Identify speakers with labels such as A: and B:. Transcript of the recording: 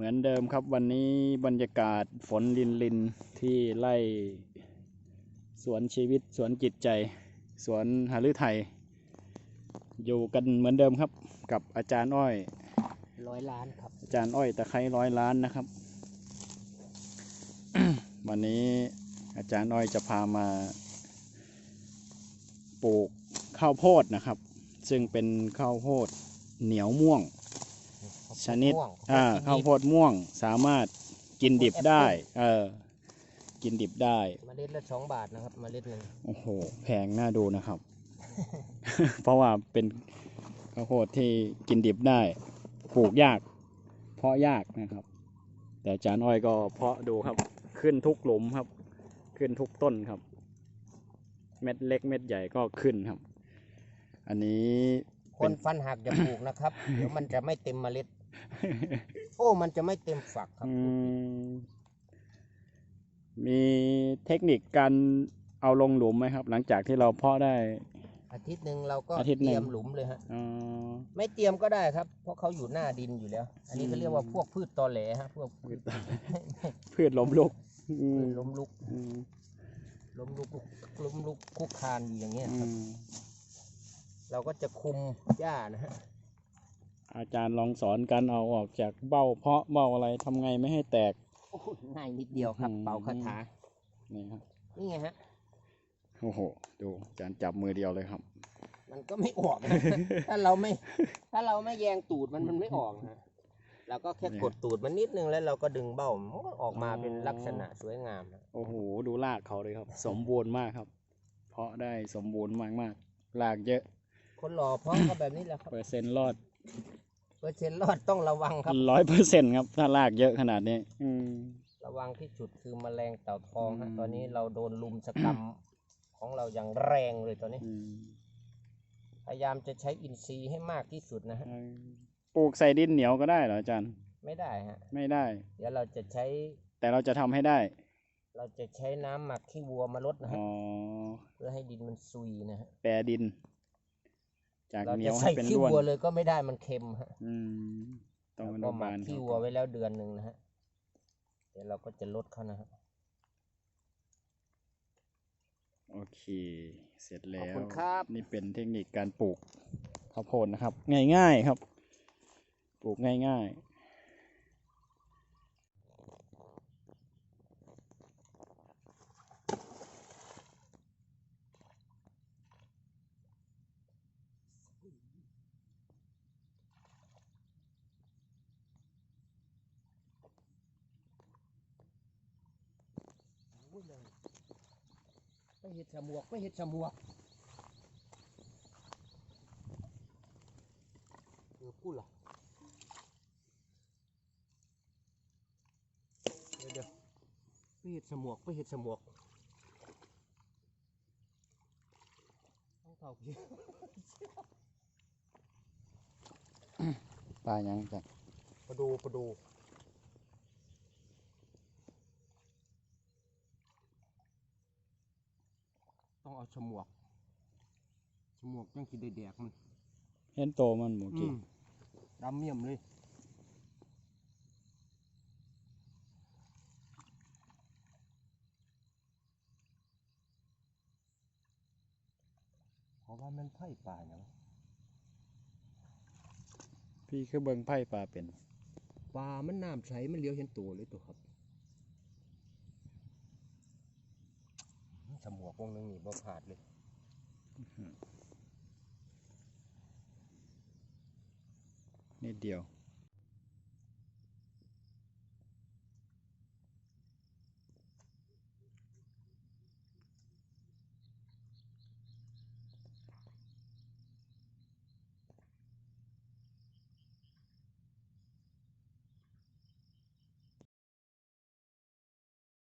A: เหมือนเดิมครับวันนี้บรรยากาศฝนลินลินที่ไล่สวนชีวิตสวนจิตใจ สวนหฤทัยอยู่กันเหมือนเดิมครับกับอาจารย์อ้อย
B: ร้อยล้านครับ
A: อาจารย์อ้อยตะไคร้ร้อยล้านนะครับ วันนี้อาจารย์อ้อยจะพามาปลูกข้าวโพดนะครับ ซึ่งเป็นข้าวโพดเหนียวม่วง ชนิด
B: ม่วง
A: อ่าข้าวโพดม่วงสามารถกินดิบได้
B: แอปเปิ้ล
A: เออ กินดิบได้
B: เมล็ดละสองบาทนะครับเมล็ดหนึ่ง
A: โอ้โห แพงน่าดูนะครับ เพราะว่าเป็นข้าวโพดที่กินดิบได้ ปลูกยาก เพาะยากนะครับ แต่อาจารย์อ้อยก็เพาะดูครับ ขึ้นทุกหลุมครับ ขึ้นทุกต้นครับ เม็ดเล็กเม็ดใหญ่ก็ขึ้นครับ อันนี้
B: คนฟันหักอย่าปลูกนะครับ เดี๋ยวมันจะไม่เต็มเมล็ด โอ้มันจะไม่เต็มฝักครับ
A: อืมมีเทคนิคการเอาลงหลุมไหมครับ หลังจากที่เราเพาะได้
B: อาทิตย์หนึ่งเราก็
A: อาทิตย์หนึ่
B: เต
A: ง
B: รียมหลุมเลยฮะ
A: เอ่อ
B: ไม่เตรียมก็ได้ครับ เพราะเขาอยู่หน้าดินอยู่แล้ว อันนี้
A: อื
B: เขา
A: ม
B: เรียกว่าพวกพืชตอแหลฮะพวกพืช
A: พืชล้มลุกอืม
B: พืชล้มลุก
A: อืม
B: ล้มลุกล้มลุกคุกคานอยู่อย่างเงี้ย
A: อื
B: ครับ
A: ม
B: เราก็จะคุมหญ้านะฮะ
A: อาจารย์ลองสอนการเอาออกจากเบ้าเพาะเบ้าอะไรทำไงไม่ให้แตก
B: โอ้โหง่ายนิดเดียวครับ
A: อืม
B: เป่าคาถา
A: นี่ครับ
B: นี่ไงฮะ
A: โอ้โหดูอาจารย์จับมือเดียวเลยครับ
B: มันก็ไม่ออกนะ ถ้าเราไม่ ถ้าเราไม่แยงตูดมันมันไม่ออกนะเราก็แค่
A: เนี่ย
B: กดตูดมันนิดนึงแล้วเราก็ดึงเบ้ามันก็ออกมา
A: อ๋อ
B: เป็นลักษณะสวยงามนะ
A: โอ้โหดูรากเขาเลยครับ สมบูรณ์มากครับ เพาะได้สมบูรณ์มากมากๆรากเยอะ
B: คนหล่อเพราะก็แบบนี้แหละครับ
A: เปอร์เซ็นต์รอด
B: เปอร์เซ็นต์รอดต้องระวังครับ
A: ร้อยเปอร์เซ็นต์ครับ ถ้ารากเยอะขนาดนี้ อืม
B: ระวังที่สุดคือแมลงเต่าทองฮะ
A: อืม
B: ตอนนี้เราโดนลุมสกรรมของเราอย่างแรงเลยตอนนี้
A: อืม
B: พยายามจะใช้อินทรีย์ให้มากที่สุดนะฮะ
A: เออปลูกใส่ดินเหนียวก็ได้เหรออาจารย์
B: ไม่ได้ฮะ
A: ไม่ได้
B: เดี๋ยวเราจะใช้
A: แต่เราจะทำให้ได้
B: เราจะใช้น้ำหมักขี้วัวมาลดนะฮะ
A: อ๋อ
B: เพื่อให้ดินมันซุยนะฮะ
A: แปรดิน จาก
B: เรา
A: เหนี
B: จะ
A: ยวให้
B: ใส่
A: เป็น
B: ขี้
A: ร่วน
B: วัวเลยก็ไม่ได้มันเค็มฮะ
A: อืมต้องอ
B: เรา
A: นุ
B: ก็หมั
A: บากล
B: ขี้
A: เขา
B: วัวไว้แล้วเดือนหนึ่งนะฮะเดี๋ยวเราก็จะลดเขานะฮะ
A: โอเค เสร็จ
B: ขอบ
A: แล้ว
B: คุณครับ
A: นี่เป็นเทคนิคการปลูกข้าวโพดนะครับ ง่ายๆครับ ปลูกง่ายๆ
B: ไปเห็ดสมวกไปเห็ดสมวกเออพูดเหรอเดี๋ยวเดี๋ยวไปเห็ดสมวกไปเห็ดสมวกต้องเผาพี่
A: ปลายังจ้ะ
B: ประดูประดู ต้องเอาฉมวก ฉมวกจังสิได้แดกมัน
A: เห็นโตมันหมู
B: อื
A: กี่
B: มดำเมี่ยมเลย เพราะว่ามันไผ่ป่าเนาะ
A: พี่คือเบิงไพ่ปลาเป็น
B: ปลามันน้ำใสมันเลี้ยวเห็นตัวเลยตัวครับ สมวกวงนึงนี่บ่ขาดเลย
A: นิดเดียว